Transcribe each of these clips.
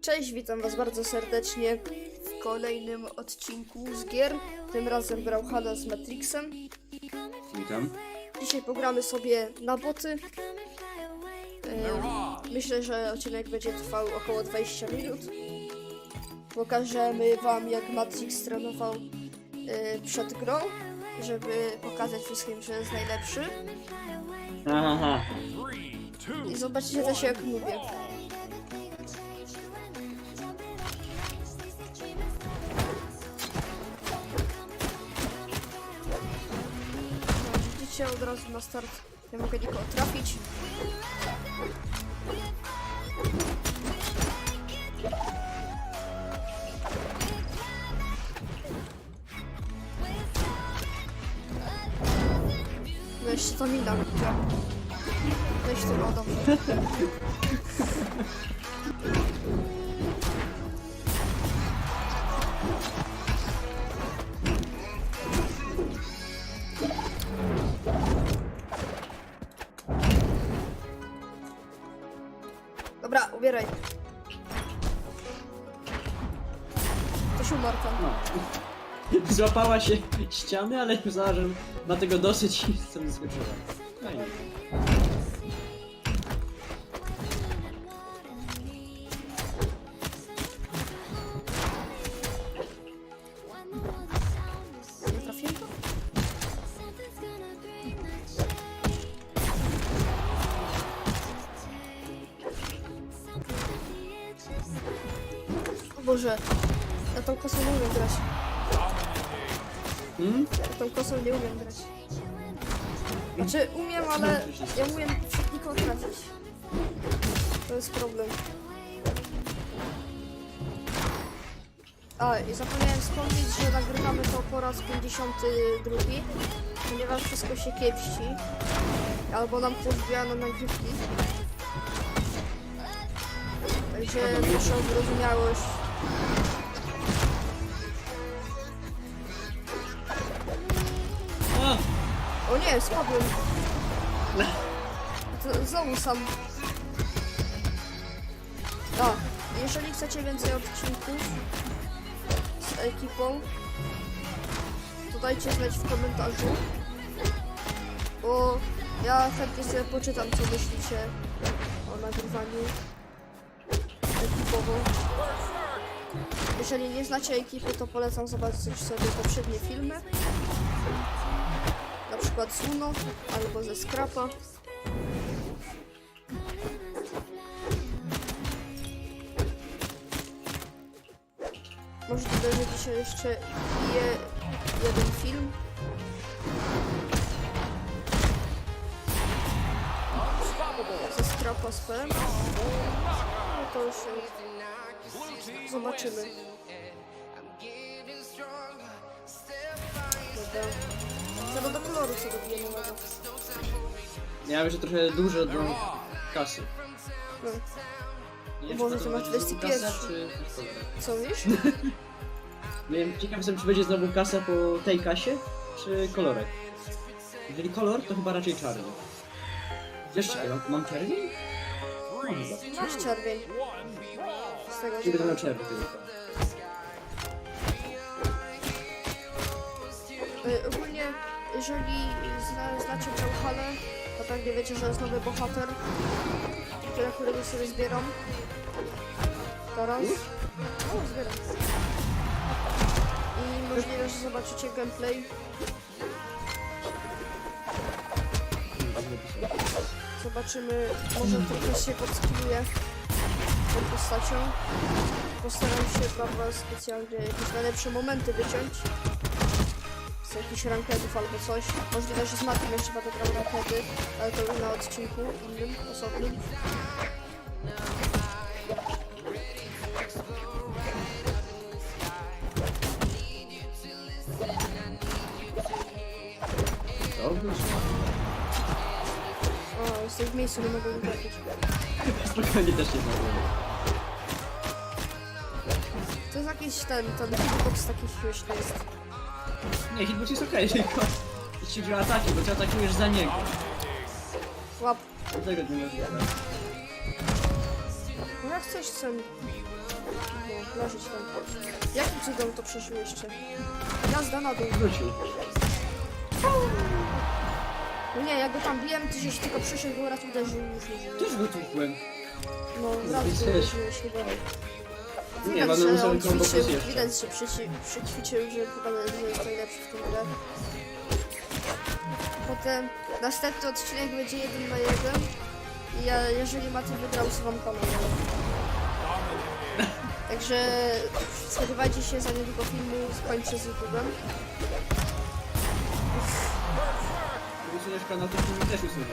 Cześć, witam was bardzo serdecznie w kolejnym odcinku z gier. Tym razem brał Hada z Matrixem. Witam. Dzisiaj pogramy sobie na boty. E, Myślę, że odcinek będzie trwał około 20 minut. Pokażemy wam jak Matrix trenował e, przed grą, żeby pokazać wszystkim, że jest najlepszy. Aha, I zobaczycie też jak mówię. No, widzicie od razu na start. Nie mogę nikogo trafić. No jeszcze to mina głupia. Weź to wodą. Dobra, Złapała się ściany, ale uznała, że ma tego dosyć i sobie skoczyła. Fajnie. A, i zapomniałem wspomnieć, że nagrywamy to po raz 52, ponieważ wszystko się kiepści. Albo nam pozbijano nagrywki. Także proszę o wyrozumiałość. O! Nie, spadłem. To znowu sam. A, jeżeli chcecie więcej odcinków z ekipą, to dajcie znać w komentarzu. Bo ja chętnie sobie poczytam, co myślicie o nagrywaniu ekipowo. Jeżeli nie znacie ekipy, to polecam zobaczyć sobie poprzednie filmy na przykład z Uno albo ze Scrapa. Dodać dzisiaj jeszcze je, jeden film. Ze PM. No to już się zobaczymy. Dobra. Zero do koloru sobie dobiję nowego. Miałem, że trochę dużo do kasy. No. Nie Boże, to masz będzie znowu 21. kasa, czy- czy- Co mówisz? Nie wiem, ciekaw jestem, czy będzie znowu kasa po tej kasie, czy kolorek. Jeżeli kolor, to chyba raczej czarny. Wiesz, czekaj, mam, mam czerwień? Mam chyba. Masz czerwień. Z tego Czyli miał czerwień tylko. Y, ogólnie, jeżeli zna, znacie Brawlhalla, to pewnie wiecie, że jest nowy bohater, który, którego sobie zbieram. Teraz. O, zbieram. I możliwe, że zobaczycie gameplay. Zobaczymy, może trochę się podskiluje tą postacią. Postaram się dla specjalnie jakieś najlepsze momenty wyciąć. Z jakichś rankedów albo coś. Możliwe, że z Matim jeszcze będę grał rankedy, ale to na odcinku innym, osobnym. Jesteś w miejscu, nie mogę go trafić. Spokojnie też nie mogę. To jest jakiś ten, ten hitbox taki śmieszny jest. Nie, hitbox jest okej, tylko jeśli chodzi o ataki, bo ty atakujesz za niego. Łap. Dlatego nie możesz. No jak chcesz chcę no, leżeć tam. Jakim cudem to przeżył jeszcze? Jazda na dół. Wrócił. No nie, jak go tam biłem, to się tylko przyszedł, raz uderzył już nie żyje. Też go tłukłem. No, raz Jesteś. uderzył, się dalej. Nie, Widać, będę że musiał on ćwiczył, jeszcze. widać, że przyci- przyćwiczył, że pokazać, że jest najlepszy w tym grę. Potem następny odcinek będzie jeden na jeden. I ja, jeżeli Mati wygrał, usuwam kanał. Także spodziewajcie się za niedługo filmu, skończę z YouTube'em. Usuniesz kanał, to filmik też usuniesz.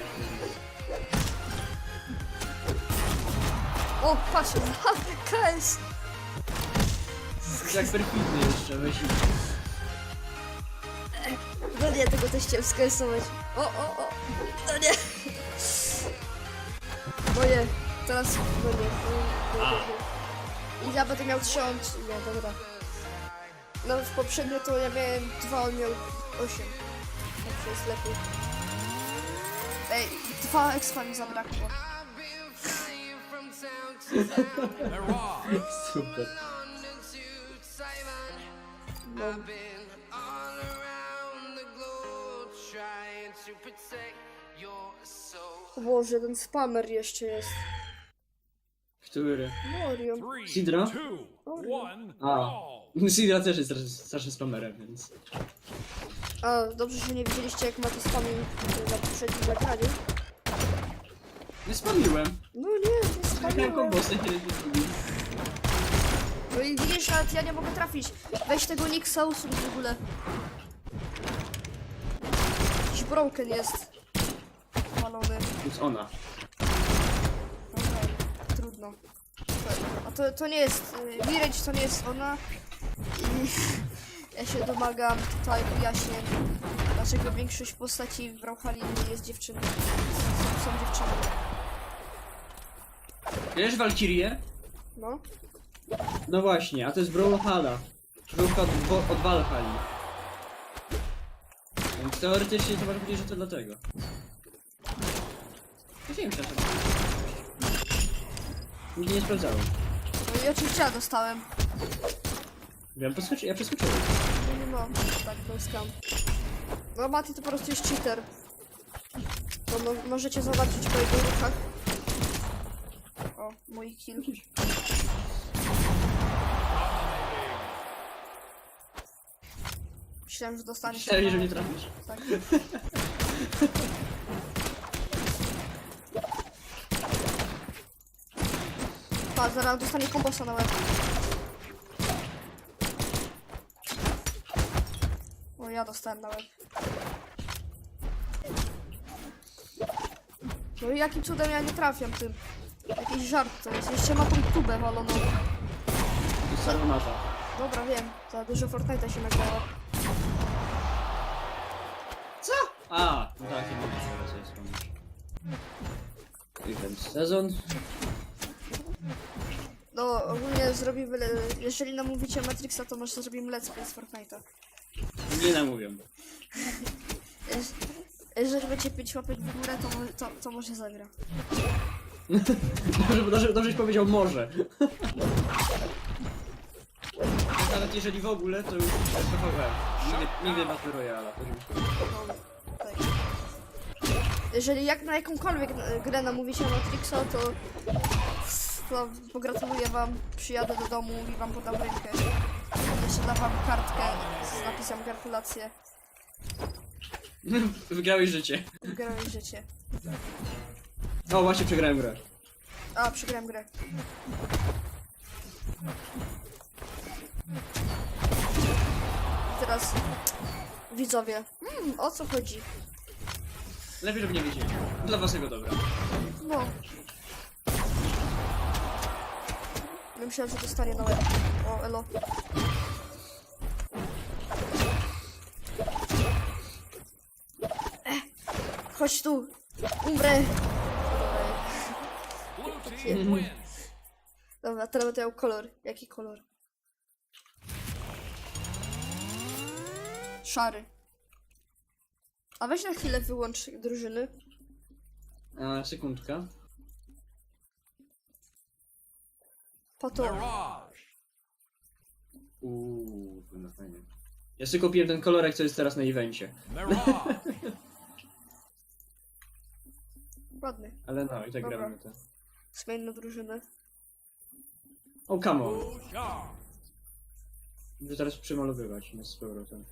O, patrz, KS! Jak perfidny jeszcze, weź i... No nie, tego też chciałem skresować. O, o, o! No nie! Teraz no nie, no, nie. I ja będę miał trzy, on... Nie, dobra. No w poprzednio to ja miałem dwa, on miał osiem. Także jest lepiej. Ej, dwa expa mi zabrakło. Super. No. O Boże, ten spamer jeszcze jest. Który? Morio. Sidra? A. Sidra też jest strasznym- strasznym spamerem, więc... A, dobrze, że nie widzieliście jak Mati spamił na poprzednim nagraniu. Nie spamiłem. No nie, nie spamiłem. kombosy, nie. No i widzisz, nawet ja nie mogę trafić. Weź tego Nixa usuń w ogóle. Jakiś broken jest. Malony. Plus ona. Okej, trudno. A to, to nie jest... y, Mirage to nie jest ona. I ja się domagam tutaj wyjaśnień, dlaczego większość postaci w Brawlhalla nie jest dziewczyną. Są, są dziewczynami. Wiesz Valkyrie? No. No właśnie, a to jest Brawlhalla. Brawlka od, wo- od Valhalla. Więc teoretycznie to można powiedzieć, że to dlatego. Nie wiem, czasem. Nigdy nie sprawdzałem. No i oczywiście ja dostałem. Ja, poskoczy, ja przeskoczyłem. No. Tak, to jest scam. No Mati to po prostu jest cheater. To mo możecie zobaczyć po jego ruchach. O, mój kill. Myślałem, że dostaniesz. Myślałem, że nie trafisz. Tak. Pa, zaraz dostanie kombosa na łeb. O, ja dostałem na łeb. No i jakim cudem ja nie trafiam tym? Jakiś żart to jest. Jeszcze ma tą tubę waloną. Saronata. Dobra, wiem. Za dużo Fortnite'a się nagrało. Co? A, no tak, nie mogę sobie wspomnieć. I ten sezon. No, ogólnie zrobimy... le- Jeżeli namówicie Matrixa, to może zrobimy let's play z Fortnite'a. Nie namówią. Jeżeli będzie pięć łapek w górę, to, mo- to, to może zagra. Dobrze, dobrze, dobrześ powiedział może. Nawet jeżeli w ogóle, to już PvE. Nigdy, nigdy Battle Royale. No, tak. Jeżeli jak na jakąkolwiek e, grę namówicie Matrixa, to, to pogratuluję wam, przyjadę do domu i wam podam rękę. Jeszcze dam wam kartkę z napisem gratulacje. Wygrałeś życie. Wygrałeś życie. O, właśnie przegrałem grę. A, przegrałem grę. I teraz widzowie, mm, o co chodzi? Lepiej, żeby nie wiedzieli. Dla waszego dobra. No. Myślałem, że dostanie na. O, elo. Eh, chodź tu. Umrę. Dobra, teraz będę miał kolor. Jaki kolor? Szary. A weź na chwilę wyłącz drużyny. A, sekundka. Po to. Uuu, no fajnie. Ja sobie kupiłem ten kolorek, co jest teraz na evencie. Ładny. Ale no, i tak Dobra. gramy to. Zmień na drużynę. O, come on. Muszę teraz przemalowywać nas z powrotem.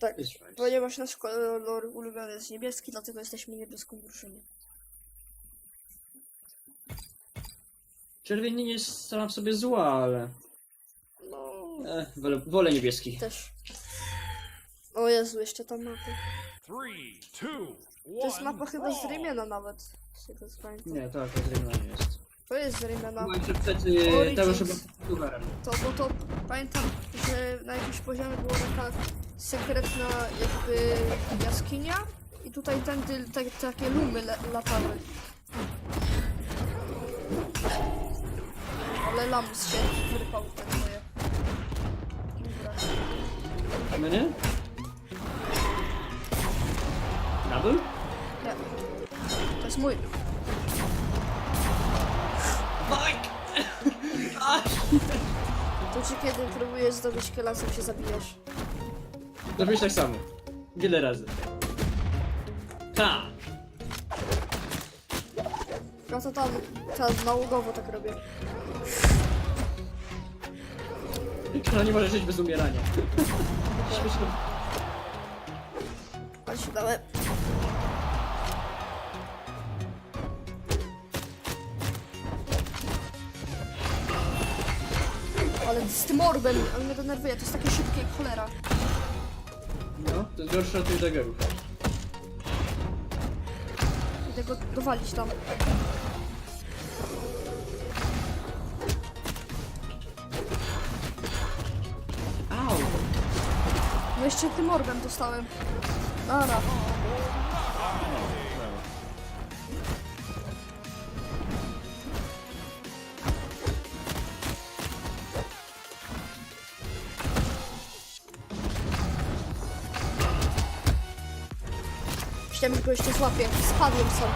Tak. Jest fajnie. Ponieważ nasz kolor ulubiony jest niebieski, dlatego jesteśmy niebieską drużyną. Czerwień nie jest sama w sobie zła, ale... No, Eh, wolę, wolę niebieski. też. O Jezu, jeszcze tam mapy. Three, two, To jest one, mapa chyba z brawl. Nawet. Z tego co pamiętam. Nie, tak, to z Raymanem jest. To jest z jeszcze przed y, Origins. To, bo to pamiętam, że na jakimś poziomie była taka sekretna jakby jaskinia i tutaj tędy te, takie lumy le, latały. Ale lamus się wyrpał te moje. Dobra. No nie? Double? Nie. To jest mój. Mike! To ci kiedy próbujesz zdobyć kielasem się zabijasz. Zrobisz tak samo. Wiele razy. Ha! No to tam, tam nałogowo tak robię. No nie może żyć bez umierania. Śmieszne. Ale się dałem. Ale z tym orbem, on mnie denerwuje, to jest takie szybkie jak cholera. No, to jest gorsze od tych dagerów. Idę go dowalić tam. No jeszcze tym orbem dostałem. Myślałem, że go jeszcze złapię. Spadłem sam.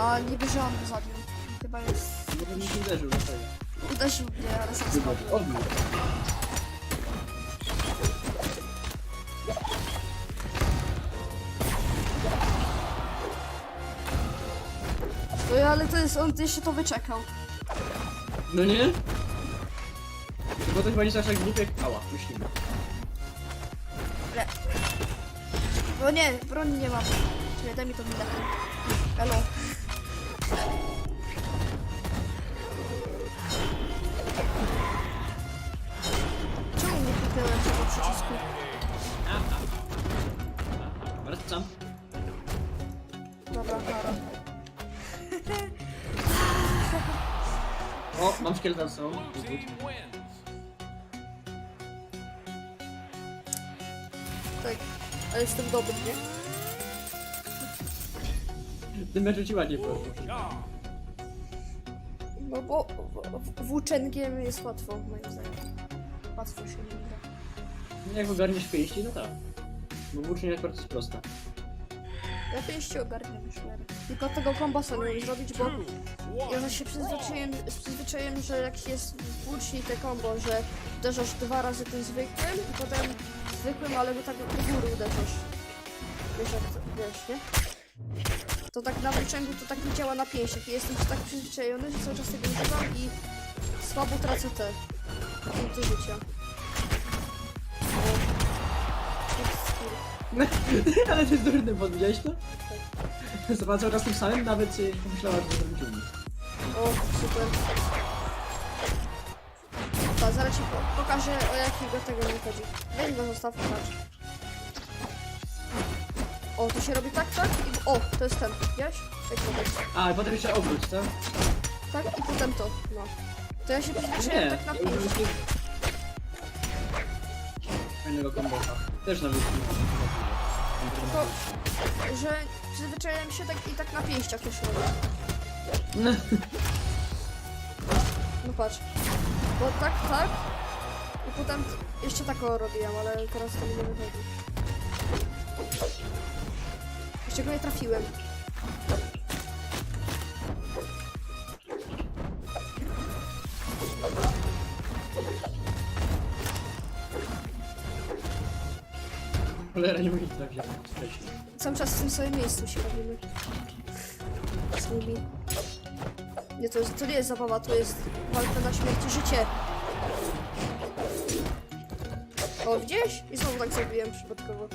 A nie wierzyłam, że zabił. Chyba jest... Może mi się uderzył do tego. Uderzył mnie, ale sam spadłem. Ale to jest, on jeszcze to wyczekał. No nie? Bo to chyba nie jest aż tak głupie jak... Ała, myślimy. Le. No nie, broni nie mam. Czekaj, daj mi to minę. Elo. Czemu nie kliknąłem tego przycisku? Wracam. Dobra, dobra. O, mam szkieleta z sobą. Tak, ale jestem dobry, nie? Tym meczu ci ładnie poszło. Job. No bo w- włóczęgiem jest łatwo, moim zdaniem. Łatwo się nie da. Jak ogarniesz pięści, no tak. Bo włóczenie akurat jest prosta. Ja pięści ogarniam już w miarę. Tylko tego kombasa nie umiem zrobić, bo Ja się przyzwyczaiłem, przyzwyczaiłem, że jak jest włóczni te combo, że uderzasz dwa razy tym zwykłym i potem zwykłym, ale go tak do góry uderzasz. Wiesz jak to, wiesz, nie? To tak na włóczęgu to tak nie działa na pięściach i jestem tak przyzwyczajony, że cały czas tego używam i słabo tracę te punkty życia. Ale to jest durny, widziałeś to? cały czas tym samym, nawet y, pomyślała, że zrobić umie. O, super. To zaraz ci po pokażę o jakiego tego nie chodzi. Weź go zostaw, patrz. O, to się robi tak, tak i... O, to jest ten, widziałeś? Tak robię. A, i potem jeszcze obróć, co? Tak i potem to, no. To ja się przyzwyczaiłem tak na ja użyłem Fajnego komboka. Też nawet Tylko, że przyzwyczaiłem się tak i tak na pięściach już robię. No. No patrz. Bo tak, tak. I potem jeszcze tak o robiłem, ale teraz to mi nie wychodzi. Jeszcze go nie trafiłem. Cholera, nie mogę tak wziąć wcześniej. Cały czas w tym samym miejscu się bawimy. Z nimi. Nie, to, jest, to nie jest zabawa, to jest walka na śmierć i życie. O, widziałeś? I znowu tak zrobiłem przypadkowo.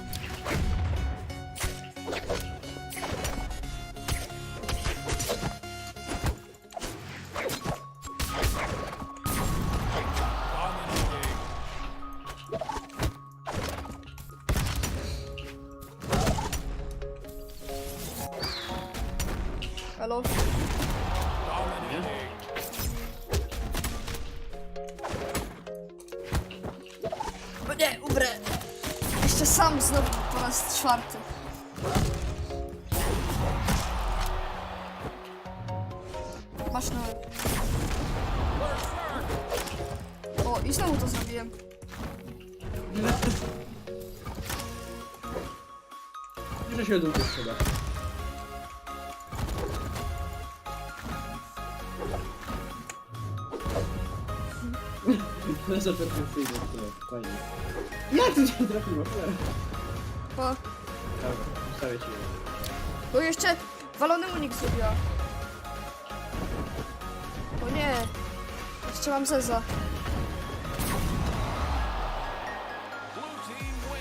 Czwarty. Masz na. O, i znowu to zrobiłem. Że się długo trzeba. Na zapewne przyjdę, tyle. Fajnie. Jak to cię trafiło? Cholera. O, Dobra, ustawię ci. bo jeszcze walony unik zrobiła. O nie. Jeszcze mam zeza.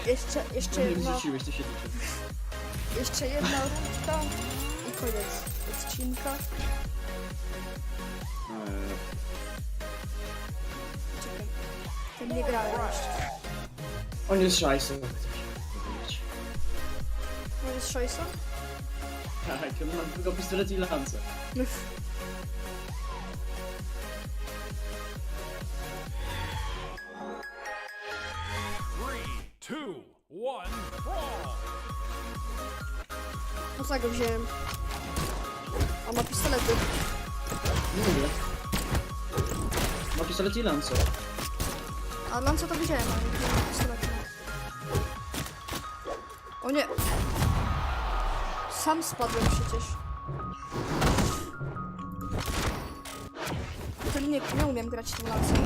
Jeszcze, jeszcze Nie jedna, zrzuciłeś, to się liczy. jeszcze jedna rundka i koniec odcinka. Eee, Czekaj. Ten nie grałem jeszcze. On jest szajsą, To jest szojsa? Tak, on ma tylko pistolet i lance. Three, two, one, brawl. Po co go wziąłem? A ma pistolety. Mówię. Ma pistolet i lance. A lance to widziałem, ale nie wziąłem pistolety. Sam spadłem przecież. To nie, nie umiem grać tym lancem.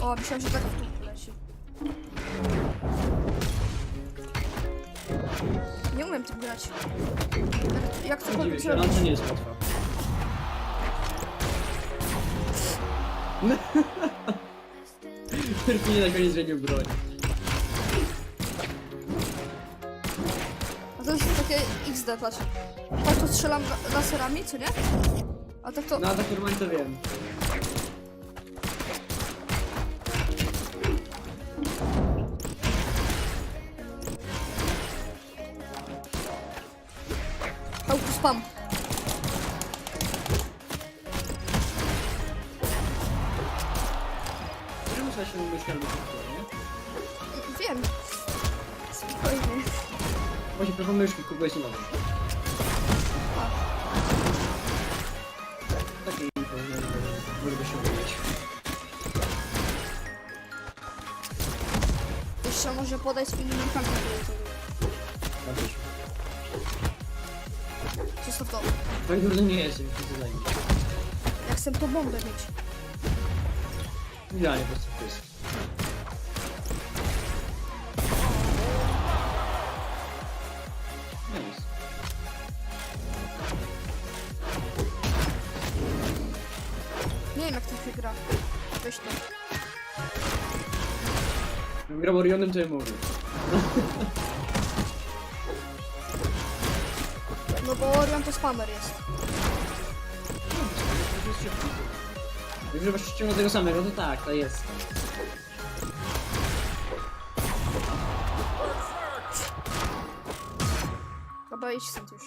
O, myślałem, że tak w dół poleci. Nie umiem tym grać. Jak, jak Nie dziwię cokolwiek się, zrobić. lance nie jest łatwa. Tylko nie na koniec zmienił broń. Takie XD, patrz. Tak to strzelam la- laserami, co nie? A tak to... No tak normalnie to wiem. How to spam. Czemu muszę się albo nie? Wiem. Właśnie prawo myszki kupujesz nową. Takie info, że mogę się powiedzieć. Jeszcze może podać z innym kankiem. Na też. Zostaw to. Tak kurde nie jestem, to zajmie. Ja chcę tą bombę mieć. Idealnie po prostu to jest. Wiem jak to się gra. Weź to. Gdybym grał Orionem, to ja mogę. No bo Orion to spamer jest. Jak używasz ciągle tego samego, to tak, to jest. Chyba idź stąd już.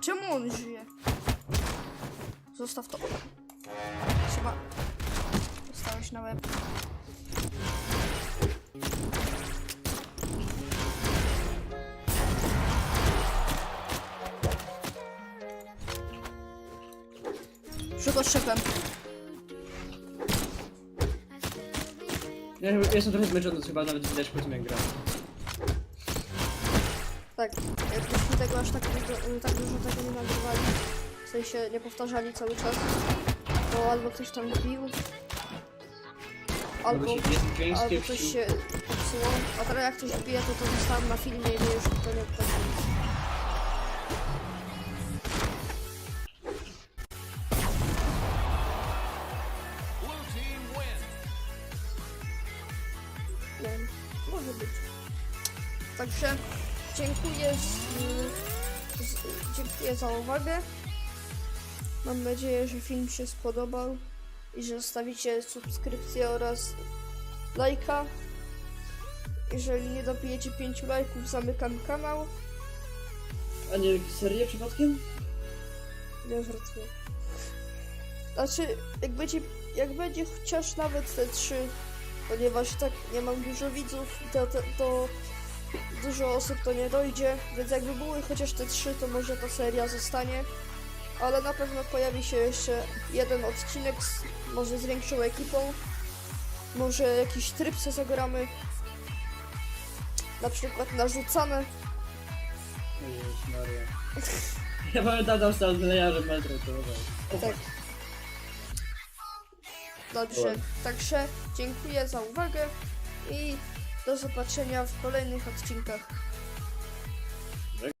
Czemu on żyje? Zostaw to. Trzeba. Dostałeś na łeb. Rzut oszczepem. Ja chyba- jestem trochę zmęczony, to chyba nawet widać po tym jak gram. Tak, jakbyśmy tego aż tak dużo, tak dużo tego nie nagrywali, sensie nie powtarzali cały czas, bo albo ktoś tam wbił, albo, Albo się jest dźwięk albo coś się popsuło, a teraz jak ktoś wbije, to to zostałem na filmie i już to nie wiem, może być. Także dziękuję, z, z, dziękuję za uwagę. Mam nadzieję, że film się spodobał i że zostawicie subskrypcję oraz lajka. Jeżeli nie dobijecie 5 lajków, zamykam kanał. A nie serię przypadkiem? Nie żartuję. Znaczy, jak będzie, jak będzie chociaż nawet te trzy, ponieważ tak nie mam dużo widzów, to, to, to dużo osób to nie dojdzie, więc jakby były chociaż te trzy, to może ta seria zostanie. Ale na pewno pojawi się jeszcze jeden odcinek, z, może z większą ekipą. Może jakiś tryb se zagramy. Na przykład narzucane. Jezus Maria. Ja pamiętam tam stał z lejarzem maltretował. Tak. Dobrze, także dziękuję za uwagę i do zobaczenia w kolejnych odcinkach.